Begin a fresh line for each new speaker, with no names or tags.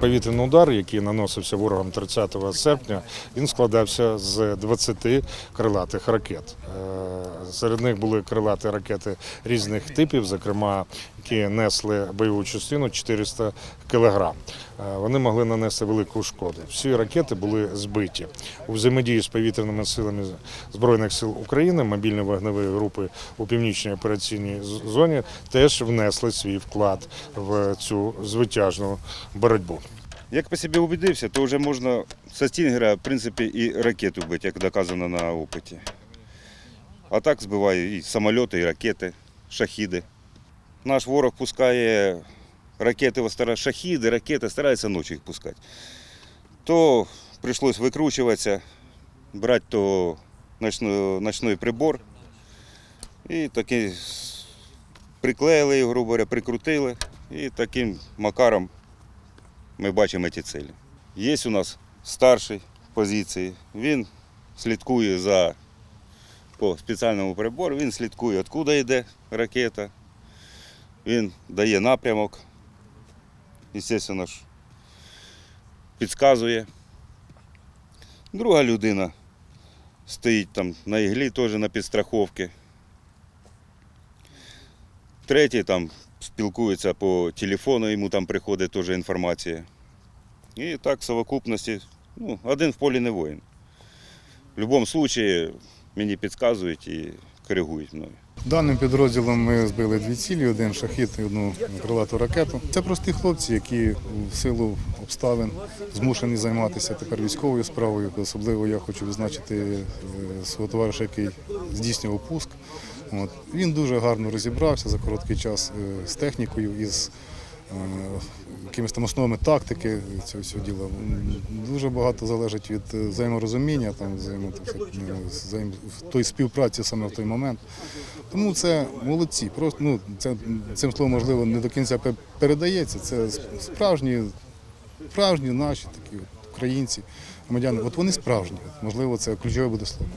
повітряний удар, який наносився ворогом 30 серпня, він складався з 20 крилатих ракет. Е, Серед них були крилаті ракети різних типів, зокрема, які несли бойову частину 400 кг. Вони могли нанести велику шкоду. Всі ракети були збиті. У взаємодії з повітряними силами Збройних сил України мобільні вогневі групи у північній операційній зоні теж внесли свій вклад в цю звитяжну боротьбу.
Як по собі убедився, то вже можна со стінгера, в принципі, і ракету бити, як доказано на опиті. А так збиваю і самольоти, і ракети, шахіди. Наш ворог пускає ракети, шахіди, ракети, старається ночі їх пускати. То прийшлось викручуватися, брати то ночно- ночний прибор. І такий с- приклеїли грубо говоря, прикрутили. І таким макаром ми бачимо ці цілі. Є у нас старший позиції, він слідкує за по спеціальному прибору, він слідкує, откуда йде ракета, він дає напрямок, звісно ж, підказує. Друга людина стоїть там на іглі, теж на підстраховці. Третій там спілкується по телефону, йому там приходить теж інформація. І так в совокупності, ну, один в полі не воїн. В будь-якому випадку мені підказують і коригують мною.
Даним підрозділом ми збили дві цілі, один шахід і одну крилату ракету. Це прості хлопці, які в силу обставин змушені займатися тепер військовою справою. Особливо я хочу відзначити е, свого товариша, який здійснював пуск. От. Він дуже гарно розібрався за короткий час е, з технікою, із е, якимись там основами тактики цього всього діла. Дуже багато залежить від взаєморозуміння, там, ну, взаєм- в той співпраці саме в той момент. Тому це молодці. Просто ну це цим словом можливо не до кінця передається. Це справжні, справжні наші такі українці, громадяни. От вони справжні. Можливо, це ключове буде слово.